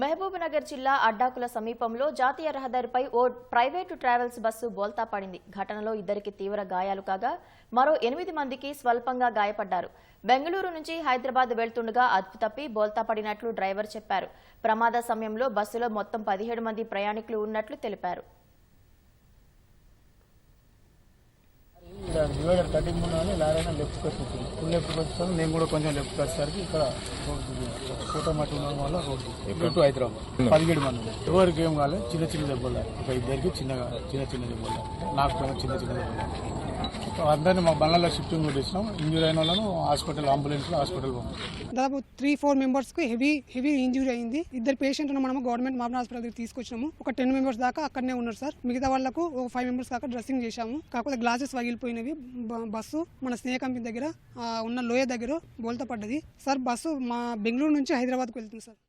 మహబూబ్నగర్ జిల్లా అడ్డాకుల సమీపంలో జాతీయ రహదారిపై ఓ ప్రైవేటు ట్రావెల్స్ బస్సు బోల్తా పడింది. ఘటనలో ఇద్దరికి తీవ్ర గాయాలు కాగా మరో ఎనిమిది మందికి స్వల్పంగా గాయపడ్డారు. బెంగళూరు నుంచి హైదరాబాద్ వెళ్తుండగా అదుపు తప్పి బోల్తా పడినట్లు డ్రైవర్ చెప్పారు. ప్రమాద సమయంలో బస్సులో మొత్తం పదిహేడు మంది ప్రయాణికులు ఉన్నట్లు తెలిపారు ఇక్కడ డివైడర్ కటింగ్ ఉండగానే లారైనా లెఫ్ట్కి వచ్చింది ఫుల్ లెఫ్ట్కి వచ్చేసరికి నేను కూడా కొంచెం లెఫ్ట్కి వచ్చేసరికి ఇక్కడ రోడ్డు ఫోటో మట్టి ఉండడం వల్ల రోడ్డు టు హైదరాబాద్ పదిహేడు మంది. ఎవరికి ఏం కాలేదు చిన్న చిన్న దెబ్బలు. ఒక ఇద్దరికి చిన్నగా చిన్న చిన్న దెబ్బలు. నాకు చిన్న చిన్న దెబ్బలు. సో అందరినీ మా బండ్లలో షిఫ్టింగ్ కొట్టేసినాం. ఇంజూర్ అయిన వాళ్ళను హాస్పిటల్ అంబులెన్స్లో హాస్పిటల్ పంపించాం దాదాపు త్రీ ఫోర్ మెంబర్స్కి హెవీ హెవీ ఇంజురీ అయింది. ఇద్దరు పేషెంట్ మనము గవర్నమెంట్ మామూలు హాస్పిటల్ దగ్గర తీసుకొచ్చినాము. ఒక టెన్ మెంబర్స్ దాకా అక్కడనే ఉన్నారు సార్. మిగతా వాళ్ళకు ఒక ఫైవ్ మెంబర్స్ దాకా డ్రెస్సింగ్ చేశాము. కాకపోతే గ్లాసెస్ పగిలిపోయినవి బస్సు మన స్నేహ కంపెనీ దగ్గర ఉన్న లోయ దగ్గర బోల్తా పడ్డది. సార్ బస్సు మా బెంగళూరు నుంచి హైదరాబాద్కు వెళ్తుంది సార్.